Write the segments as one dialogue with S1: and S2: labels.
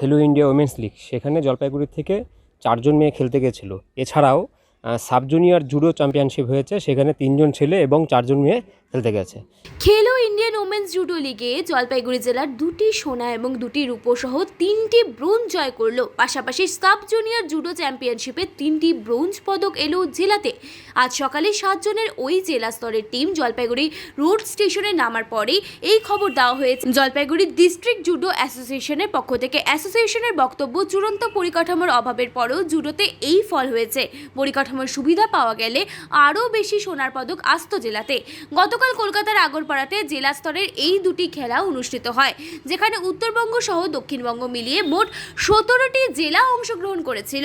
S1: খেলো India women's league সেখানে জলপাইগুড়ি থেকে চারজন মেয়ে খেলতে গেছিল। এছাড়াও সাব জুনিয়র জুডো চ্যাম্পিয়নশিপ হয়েছে, সেখানে তিনজন ছেলে এবং চারজন মেয়ে খেলতে গেছে।
S2: খেলো ইন্ডিয়ান ওমেন্স জুডো লিগে, জলপাইগুড়ি জেলার দুটি সোনা এবং দুটি রূপো সহ তিনটি ব্রোঞ্জ জয় করল। পাশাপাশি সাব জুনিয়র জুডো চ্যাম্পিয়নশিপে তিনটি ব্রোঞ্জ পদক এলো জেলাতে। আজ সকালে সাতজনের ওই জেলা স্তরের টিম জলপাইগুড়ি রোড স্টেশনে নামার পরেই এই খবর দেওয়া হয়েছে। জলপাইগুড়ি ডিস্ট্রিক্ট জুডো অ্যাসোসিয়েশনের পক্ষ থেকে অ্যাসোসিয়েশনের বক্তব্য চূড়ান্ত পরিকাঠামোর অভাবের পরেও জুডোতে এই ফল হয়েছে। পরিকাঠামোর সুবিধা পাওয়া গেলে আরও বেশি সোনার পদক আসত জেলাতে। গতকাল কলকাতার আগরপাড়াতে জেলা স্তরের এই দুটি খেলা অনুষ্ঠিত হয়, যেখানে উত্তরবঙ্গ সহ দক্ষিণবঙ্গ মিলিয়ে মোট সতেরোটি জেলা অংশগ্রহণ করেছিল।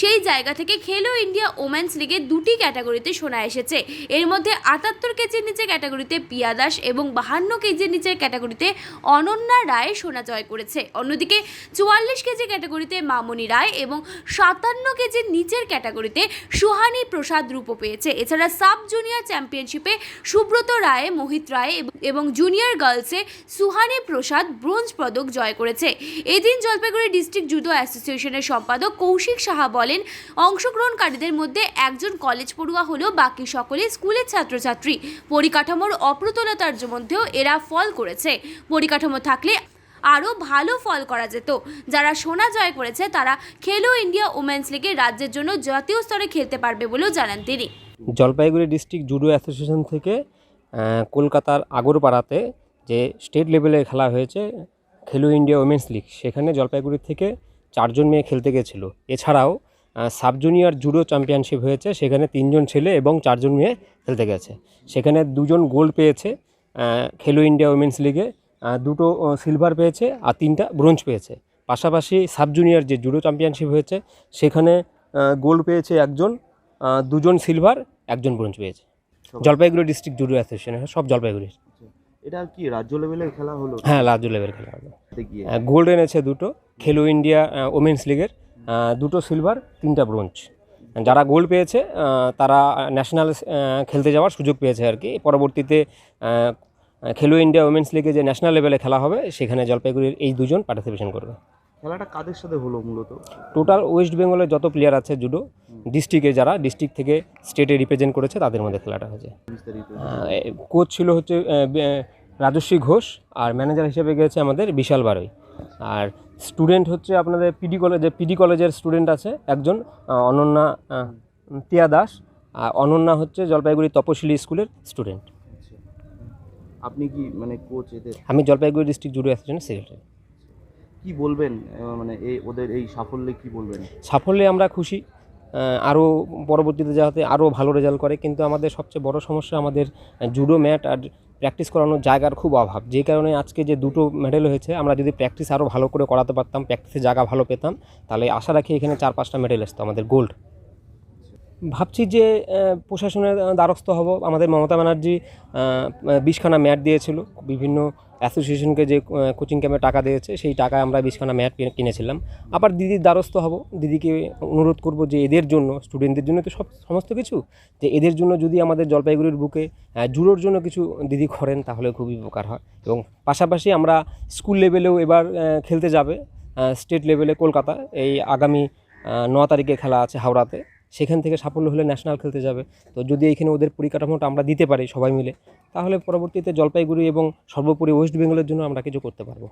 S2: সেই জায়গা থেকে খেলো ইন্ডিয়া ওমেন্স লিগে দুটি ক্যাটাগরিতে সোনা এসেছে। এর মধ্যে আটাত্তর কেজির নিচে ক্যাটাগরিতে পিয়া দাস এবং বাহান্ন কেজির নিচের ক্যাটাগরিতে অনন্যা রায় সোনা জয় করেছে। অন্যদিকে চুয়াল্লিশ কেজি ক্যাটাগরিতে মামনি রায় এবং সাতান্ন কেজির নিচের ক্যাটাগরিতে সুহানি প্রসাদ রূপ পেয়েছে। এছাড়া সাব জুনিয়র চ্যাম্পিয়নশিপে সুব্রত রায়, মোহিত রায় এবং- জুনিয়র গার্লসে সুহানি প্রসাদ ব্রোঞ্জ পদক জয় করেছে। এদিন জলপাইগুড়ি ডিস্ট্রিক্ট জুডো অ্যাসোসিয়েশনের সম্পাদক কৌশিক সাহা বলেন, অংশগ্রহণকারীদের মধ্যে একজন কলেজ পড়ুয়া হলেও বাকি সকলে স্কুলের ছাত্রছাত্রী। পরিকাঠামোর অপ্রতুলতার মধ্যেও এরা ফল করেছে। পরিকাঠামো থাকলে আরও ভালো ফল করা যেত। যারা সোনা জয় করেছে, তারা খেলো ইন্ডিয়া ওমেন্স লিগে রাজ্যের জন্য জাতীয় স্তরে খেলতে পারবে বলেও জানান তিনি।
S1: জলপাইগুড়ি ডিস্ট্রিক্ট জুডো অ্যাসোসিয়েশন থেকে কলকাতার আগরপাড়াতে যে স্টেট লেভেলে খেলা হয়েছে, খেলো ইন্ডিয়া উমেন্স লিগ, সেখানে জলপাইগুড়ি থেকে চারজন মেয়ে খেলতে গেছিল। এছাড়াও সাব জুনিয়র জুডো চ্যাম্পিয়নশিপ হয়েছে, সেখানে তিনজন ছেলে এবং চারজন মেয়ে খেলতে গেছে। সেখানে দুজন গোল্ড পেয়েছে খেলো ইন্ডিয়া উমেন্স লিগে দুটো সিলভার পেয়েছে আর তিনটা ব্রোঞ্জ পেয়েছে। পাশাপাশি সাব জুনিয়র যে জুডো চ্যাম্পিয়নশিপ হয়েছে, সেখানে গোল্ড পেয়েছে একজন দুজন সিলভার, একজন ব্রোঞ্জ পেয়েছে। জলপাইগুড়ি ডিস্ট্রিক্ট জুডো অ্যাসোসিয়েশন সব জলপাইগুড়ি।
S3: এটা কি রাজ্য লেভেলের খেলা হলো?
S1: হ্যাঁ রাজ্য লেভেল খেলা
S3: হলো
S1: গোল্ড এনেছে দুটো খেলো ইন্ডিয়া ওমেন্স লিগের দুটো সিলভার তিনটা ব্রোঞ্জ যারা গোল্ড পেয়েছে তারা ন্যাশনাল খেলতে যাওয়ার সুযোগ পেয়েছে আর কি। পরবর্তীতে খেলো ইন্ডিয়া ওমেন্স লিগে যে ন্যাশনাল লেভেলে খেলা হবে সেখানে জলপাইগুড়ির এই দুজন পার্টিসিপেশন করবে।
S3: খেলাটা কাদের সাথে হলো মূলত?
S1: টোটাল ওয়েস্ট বেঙ্গলের যত প্লেয়ার আছে জুডো ডিস্ট্রিক্টে যারা ডিস্ট্রিক্ট থেকে স্টেটে রিপ্রেজেন্ট করেছে তাদের মধ্যে খেলাটা হয়েছে। কোচ ছিল হচ্ছে রাজস্বী ঘোষ আর ম্যানেজার হিসেবে গেছে আমাদের বিশাল বারোই। আর স্টুডেন্ট হচ্ছে আপনাদের পিডি কলেজে পিডি কলেজের স্টুডেন্ট আছে একজন অনন্যা টিয়া দাস। আর অনন্যা হচ্ছে জলপাইগুড়ি তপশিলি স্কুলের স্টুডেন্ট
S3: আচ্ছা। আপনি কি মানে কোচ এদের?
S1: আমি জলপাইগুড়ি ডিস্ট্রিক্ট জুডো অ্যাসোসিয়েশনের সেক্রেটারি
S3: কি বলবেন? মানে এই ওদের এই সাফল্যে কি বলবেন?
S1: সাফল্যে আমরা খুশি। আরও পরবর্তীতে যাতে আরও ভালো রেজাল্ট করে, কিন্তু আমাদের সবচেয়ে বড় সমস্যা আমাদের জুডো ম্যাট আর প্র্যাকটিস করানোর জায়গার খুব অভাব। যে কারণে আজকে যে দুটো মেডেল হয়েছে, আমরা যদি প্র্যাকটিস আরও ভালো করে করাতে পারতাম প্র্যাকটিসে জায়গা ভালো পেতাম, তাহলে আশা রাখি এখানে চার পাঁচটা মেডেল আসতো আমাদের গোল্ড ভাবছি যে প্রশাসনের দ্বারস্থ হব। আমাদের মমতা ব্যানার্জি বিশখানা ম্যাট দিয়েছিল। বিভিন্ন অ্যাসোসিয়েশনকে যে কোচিং ক্যাম্পে টাকা দিয়েছে, সেই টাকায় আমরা বিশখানা ম্যাট কিনেছিলাম। আবার দিদির দ্বারস্থ হব। দিদিকে অনুরোধ করব যে এদের জন্য, স্টুডেন্টদের জন্য তো সব, সমস্ত কিছু, যে এদের জন্য যদি আমাদের জলপাইগুড়ির বুকে জুডোর জন্য কিছু দিদি করেন, তাহলে খুবই উপকার হয়। এবং পাশাপাশি আমরা স্কুল লেভেলেও এবার খেলতে যাবে স্টেট লেভেলে কলকাতা। এই আগামী ন তারিখে খেলা আছে হাওড়াতে। সেখান থেকে সাফল্য হলে ন্যাশনাল খেলতে যাবে। তো যদি এইখানে ওদের পরিকাঠামোটা আমরা দিতে পারি সবাই মিলে, তাহলে পরবর্তীতে জলপাইগুড়ি এবং সর্বোপরি ওয়েস্ট বেঙ্গলের জন্য আমরা কিছু করতে পারব।